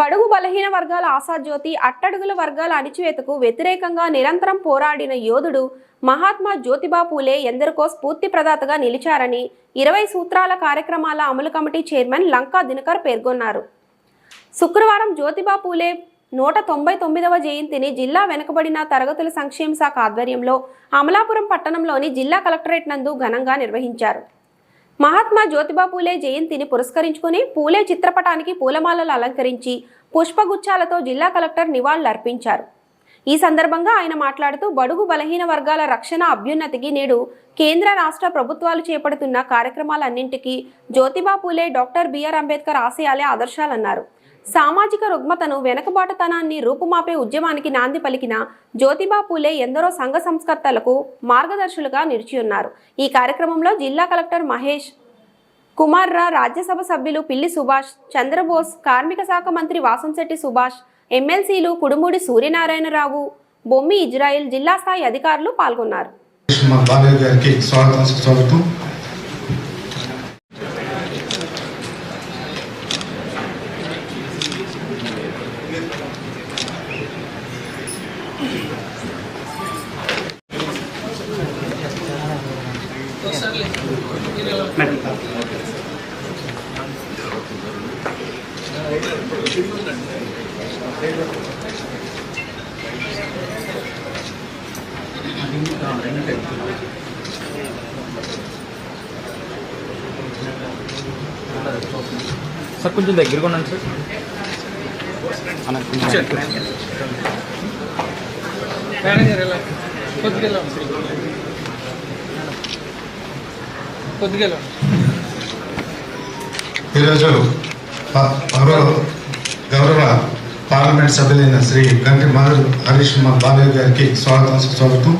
బడుగు బలహీన వర్గాల ఆశాజ్యోతి అట్టడుగుల వర్గాల అణిచివేతకు వ్యతిరేకంగా నిరంతరం పోరాడిన యోధుడు మహాత్మా జ్యోతిబా పూలే ఎందరికో స్ఫూర్తి ప్రదాతగా నిలిచారని ఇరవై సూత్రాల కార్యక్రమాల అమలు కమిటీ చైర్మన్ లంకా దినకర్ పేర్కొన్నారు. శుక్రవారం జ్యోతిబా పూలే నూట తొంభై తొమ్మిదవ జయంతిని జిల్లా వెనుకబడిన తరగతుల సంక్షేమ శాఖ ఆధ్వర్యంలో అమలాపురం పట్టణంలోని జిల్లా కలెక్టరేట్ నందు ఘనంగా నిర్వహించారు. మహాత్మా జ్యోతిబా పూలే జయంతిని పురస్కరించుకుని పూలే చిత్రపటానికి పూలమాలలు అలంకరించి పుష్పగుచ్చాలతో జిల్లా కలెక్టర్ నివాళులర్పించారు ఈ సందర్భంగా ఆయన మాట్లాడుతూ బడుగు బలహీన వర్గాల రక్షణ అభ్యున్నతికి నేడు కేంద్ర రాష్ట్ర ప్రభుత్వాలు చేపడుతున్న కార్యక్రమాలన్నింటికీ జ్యోతిబా పూలే డాక్టర్ బిఆర్ అంబేద్కర్ ఆశయాలే ఆదర్శాలన్నారు. సామాజిక రుగ్మతను వెనుకబాటుతనాన్ని రూపుమాపే ఉద్యమానికి నాంది పలికిన జ్యోతిబా పూలే ఎందరో సంఘ సంస్కర్తలకు మార్గదర్శులుగా నిలిచియున్నారు. ఈ కార్యక్రమంలో జిల్లా కలెక్టర్ మహేష్ కుమార్రా రాజ్యసభ సభ్యులు పిల్లి సుభాష్ చంద్రబోస్ కార్మిక శాఖ మంత్రి వాసంశెట్టి సుభాష్ ఎమ్మెల్సీలు కుడుమూడి సూర్యనారాయణరావు బొమ్మి ఇజ్రాయిల్ జిల్లా స్థాయి అధికారులు పాల్గొన్నారు. సార్ కొంచెం దగ్గరగా ఉన్నాను సార్ అన్న, కొంచెం మేనేజర్ ఎలా? కొద్దిగా గౌరవ పార్లమెంట్ సభ్యులైన శ్రీ గంటి మధుర్ హరీష్ కుమార్ బాలయ్య గారికి స్వాగతం స్వాగతం.